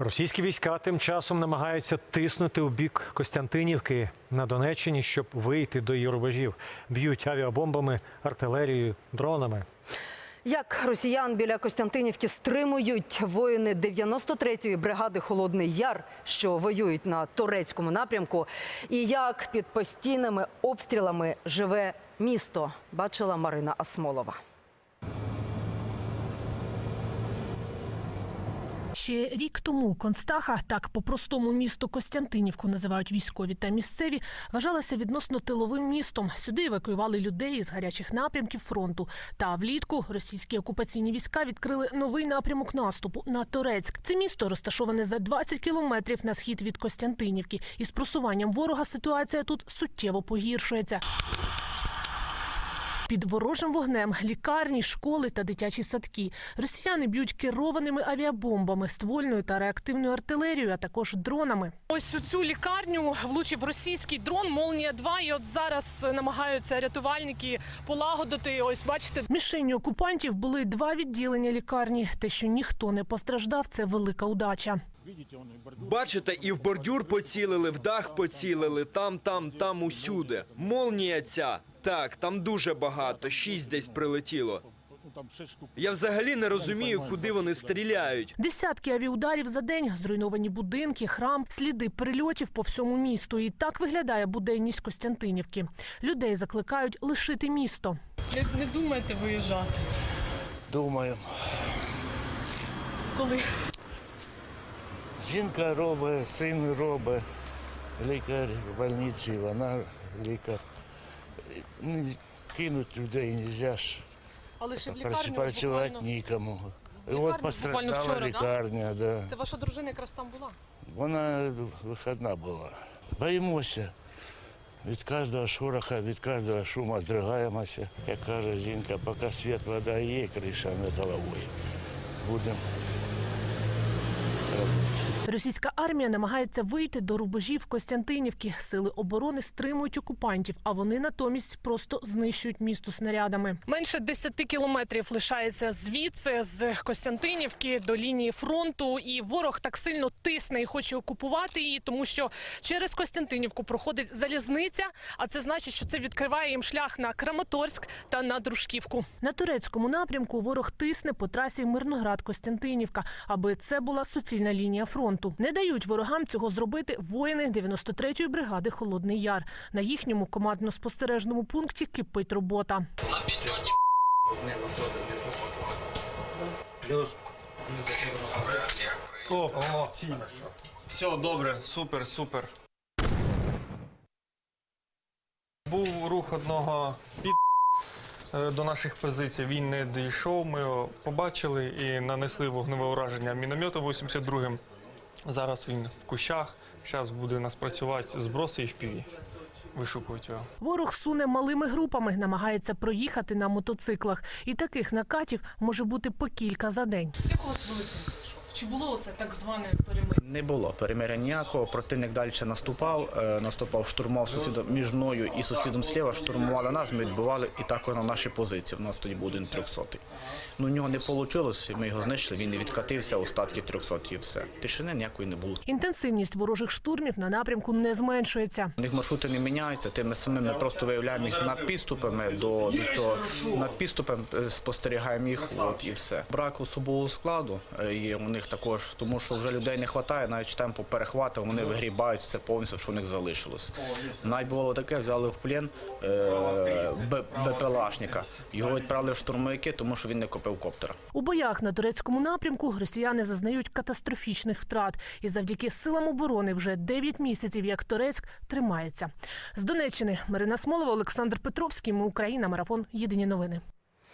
Російські війська тим часом намагаються тиснути у бік Костянтинівки на Донеччині, щоб вийти до її. Б'ють авіабомбами, артилерією, дронами. Як росіян біля Костянтинівки стримують воїни 93-ї бригади Холодний Яр, що воюють на турецькому напрямку, і як під постійними обстрілами живе місто, бачила Марина Асмолова. Ще рік тому Констаха, так по-простому місто Костянтинівку називають військові та місцеві, вважалося відносно тиловим містом. Сюди евакуювали людей із гарячих напрямків фронту. Та влітку російські окупаційні війська відкрили новий напрямок наступу на Торецьк. Це місто розташоване за 20 кілометрів на схід від Костянтинівки. Із просуванням ворога ситуація тут суттєво погіршується. Під ворожим вогнем лікарні, школи та дитячі садки. Росіяни б'ють керованими авіабомбами, ствольною та реактивною артилерією, а також дронами. Ось у цю лікарню влучив російський дрон Молнія 2 І от зараз намагаються рятувальники полагодити. Ось бачите, Мішенню окупантів були два відділення лікарні. Те, що ніхто не постраждав, це велика удача. Бачите, і в бордюр поцілили, в дах поцілили, там, там, там, усюди. Молнія ця. Так, там дуже багато, шість десь прилетіло. Я взагалі не розумію, куди вони стріляють. Десятки авіударів за день, зруйновані будинки, храм, сліди прильотів по всьому місту. І так виглядає буденність Костянтинівки. Людей закликають лишити місто. не, не думайте виїжджати. Думаємо. Коли Жінка робить, син робить, лікар в больниці, вона лікар. Ну, Кинуть людей не можна ж. але ще в лікарню Працювати буквально... нікому. І лікарню от постраждала буквально вчора, да? лікарня, да? Це ваша дружина якраз там була. Вона вихідна була. Боїмося. Від кожного шороха, від кожного шуму здригаємося. Як каже жінка, поки світ, вода є, криша над головою. Будемо Російська армія намагається вийти до рубежів Костянтинівки. Сили оборони стримують окупантів, а вони натомість просто знищують місто снарядами. Менше 10 кілометрів лишається звідси з Костянтинівки до лінії фронту, і ворог так сильно тисне і хоче окупувати її, тому що через Костянтинівку проходить залізниця. А це значить, що це відкриває їм шлях на Краматорськ та на Дружківку. На турецькому напрямку ворог тисне по трасі Мирноград-Костянтинівка, аби це була суцільна лінія фронту. Не дають ворогам цього зробити воїни 93-ї бригади Холодний Яр. На їхньому командно-спостережному пункті кипить робота. О, молодці. Все добре, супер, супер. Був рух одного під е, до наших позицій. Він не дійшов. Ми побачили і нанесли вогневе ураження міномету 82-м. Зараз він в кущах. Зараз буде нас працювати зброси і впіві. Вишукувати його. Ворог суне малими групами, намагається проїхати на мотоциклах. І таких накатів може бути по кілька за день. Як у вас великий зайшов? Чи було це так зване перемир'я? Не було перемиря ніякого. Противник далі наступав, е, наступав, штурмував сусідом між мною і сусідом сліва, штурмували нас, ми відбивали і також на наші позиції. У нас тоді був один трьохсотий. Ну, у нього не вийшло, ми його знищили, він не відкатився, остатки трьохсоті і все. Тишини ніякої не було. Інтенсивність ворожих штурмів на напрямку не зменшується. У них маршрути не міняються, тими самими ми просто виявляємо їх над підступами до, до цього. Над підступом е, спостерігаємо їх, от і все. Брак особового складу е, є у них також, тому що вже людей не вистачає, навіть темпу перехвату, вони вигрібають все повністю, що у них залишилось. Навіть було таке, взяли в плен е, БПЛАшника. Його відправили в штурмовики, тому що він не купив коптера. У боях на турецькому напрямку росіяни зазнають катастрофічних втрат. І завдяки силам оборони вже 9 місяців, як Турецьк тримається. З Донеччини Марина Смолова, Олександр Петровський. Ми Україна. Марафон. Єдині новини.